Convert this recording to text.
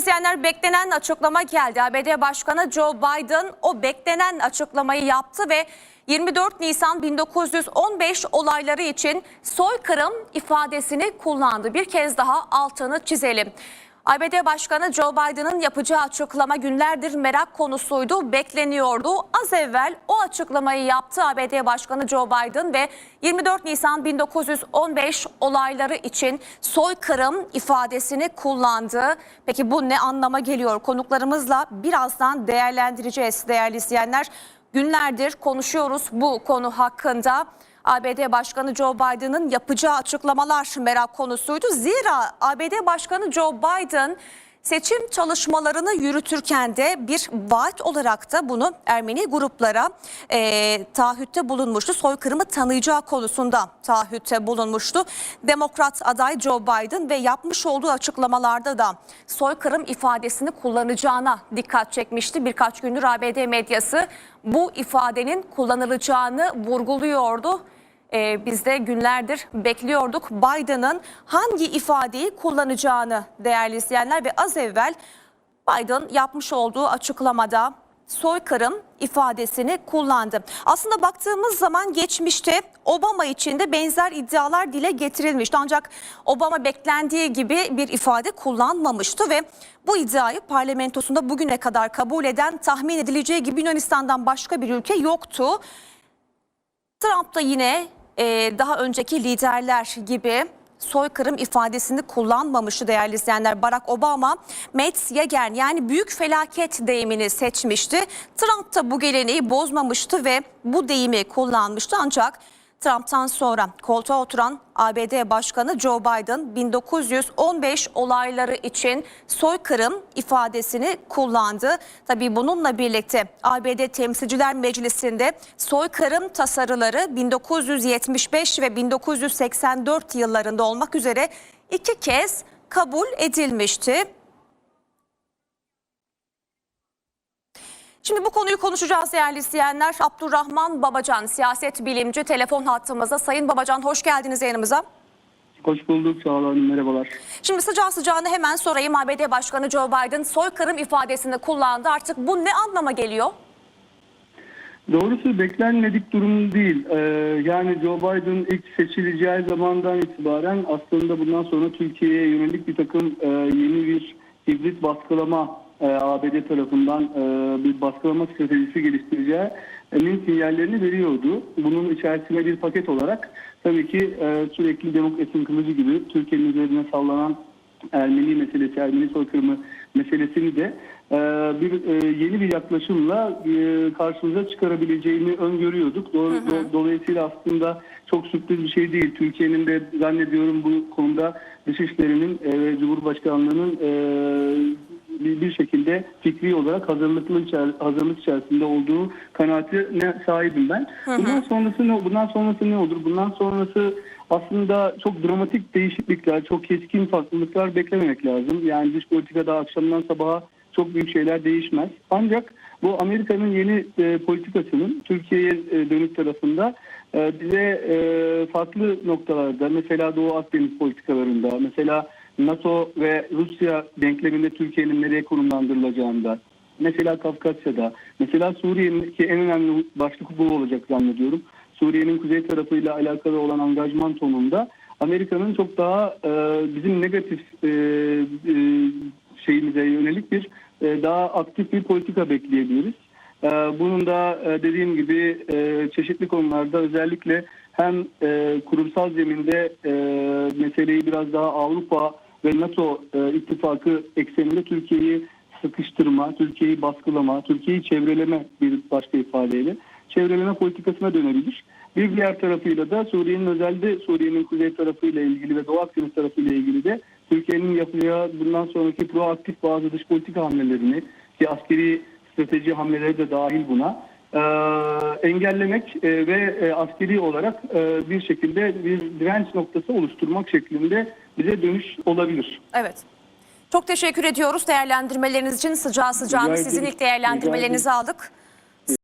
izleyenler beklenen açıklama geldi. ABD Başkanı Joe Biden o beklenen açıklamayı yaptı ve 24 Nisan 1915 olayları için soykırım ifadesini kullandı. Bir kez daha altını çizelim. ABD Başkanı Joe Biden'ın yapacağı açıklama günlerdir merak konusuydu, bekleniyordu. Az evvel o açıklamayı yaptı ABD Başkanı Joe Biden ve 24 Nisan 1915 olayları için soykırım ifadesini kullandı. Peki bu ne anlama geliyor? Konuklarımızla birazdan değerlendireceğiz değerli izleyenler. Günlerdir konuşuyoruz bu konu hakkında. ABD Başkanı Joe Biden'ın yapacağı açıklamalar merak konusuydu. Zira ABD Başkanı Joe Biden seçim çalışmalarını yürütürken de bir vaat olarak da bunu Ermeni gruplara e, taahhütte bulunmuştu. Soykırımı tanıyacağı konusunda taahhütte bulunmuştu. Demokrat aday Joe Biden ve yapmış olduğu açıklamalarda da soykırım ifadesini kullanacağına dikkat çekmişti. Birkaç gündür ABD medyası bu ifadenin kullanılacağını vurguluyordu. Ee, biz de günlerdir bekliyorduk Biden'ın hangi ifadeyi kullanacağını değerli izleyenler ve az evvel Biden yapmış olduğu açıklamada soykırım ifadesini kullandı. Aslında baktığımız zaman geçmişte Obama için de benzer iddialar dile getirilmişti. Ancak Obama beklendiği gibi bir ifade kullanmamıştı ve bu iddiayı parlamentosunda bugüne kadar kabul eden tahmin edileceği gibi Yunanistan'dan başka bir ülke yoktu. Trump da yine e, daha önceki liderler gibi soykırım ifadesini kullanmamıştı değerli izleyenler. Barack Obama Metz Yegen yani büyük felaket deyimini seçmişti. Trump da bu geleneği bozmamıştı ve bu deyimi kullanmıştı ancak Trump'tan sonra koltuğa oturan ABD Başkanı Joe Biden 1915 olayları için soykırım ifadesini kullandı. Tabii bununla birlikte ABD Temsilciler Meclisi'nde soykırım tasarıları 1975 ve 1984 yıllarında olmak üzere iki kez kabul edilmişti. Şimdi bu konuyu konuşacağız değerli izleyenler. Abdurrahman Babacan, siyaset bilimci telefon hattımızda. Sayın Babacan hoş geldiniz yayınımıza. Hoş bulduk. Sağ olun. Merhabalar. Şimdi sıcağı sıcağına hemen sorayım. ABD Başkanı Joe Biden soykırım ifadesini kullandı. Artık bu ne anlama geliyor? Doğrusu beklenmedik durum değil. Ee, yani Joe Biden ilk seçileceği zamandan itibaren aslında bundan sonra Türkiye'ye yönelik bir takım e, yeni bir hibrit baskılama e, ABD tarafından e, bir baskılama stratejisi geliştireceğinin sinyallerini veriyordu. Bunun içerisine bir paket olarak tabii ki e, sürekli demokrasinin kılıcı gibi Türkiye'nin üzerine sallanan Ermeni meselesi, Ermeni soykırımı meselesini de e, bir e, yeni bir yaklaşımla e, karşımıza çıkarabileceğini öngörüyorduk. Do- do- dolayısıyla aslında çok sürpriz bir şey değil. Türkiye'nin de zannediyorum bu konuda Dışişleri'nin e, ve Cumhurbaşkanlığı'nın e, bir, bir şekilde fikri olarak hazırlıklı hazırlık içerisinde olduğu kanaatine sahibim ben. Bundan sonrası ne bundan sonrası ne olur? Bundan sonrası aslında çok dramatik değişiklikler, çok keskin farklılıklar beklememek lazım. Yani dış politikada akşamdan sabaha çok büyük şeyler değişmez. Ancak bu Amerika'nın yeni e, politikasının Türkiye'ye e, dönük tarafında e, bize e, farklı noktalarda mesela Doğu Akdeniz politikalarında mesela NATO ve Rusya denkleminde Türkiye'nin nereye konumlandırılacağında mesela Kafkasya'da mesela Suriye'nin ki en önemli başlık bu olacak zannediyorum. Suriye'nin kuzey tarafıyla alakalı olan angajman tonunda Amerika'nın çok daha e, bizim negatif e, e, şeyimize yönelik bir e, daha aktif bir politika bekleyebiliriz. E, bunun da e, dediğim gibi e, çeşitli konularda özellikle hem e, kurumsal zeminde e, meseleyi biraz daha Avrupa ve NATO e, ittifakı ekseninde Türkiye'yi sıkıştırma, Türkiye'yi baskılama, Türkiye'yi çevreleme bir başka ifadeyle çevreleme politikasına dönebilir. Bir diğer tarafıyla da Suriye'nin özellikle Suriye'nin kuzey tarafıyla ilgili ve Doğu Akdeniz tarafıyla ilgili de Türkiye'nin yapacağı bundan sonraki proaktif bazı dış politika hamlelerini ki askeri strateji hamleleri de dahil buna engellemek e, ve e, askeri olarak e, bir şekilde bir direnç noktası oluşturmak şeklinde bize dönüş olabilir. Evet. Çok teşekkür ediyoruz değerlendirmeleriniz için. Sıcağı sıcağına Rica sizin ilk değerlendirmelerinizi aldık.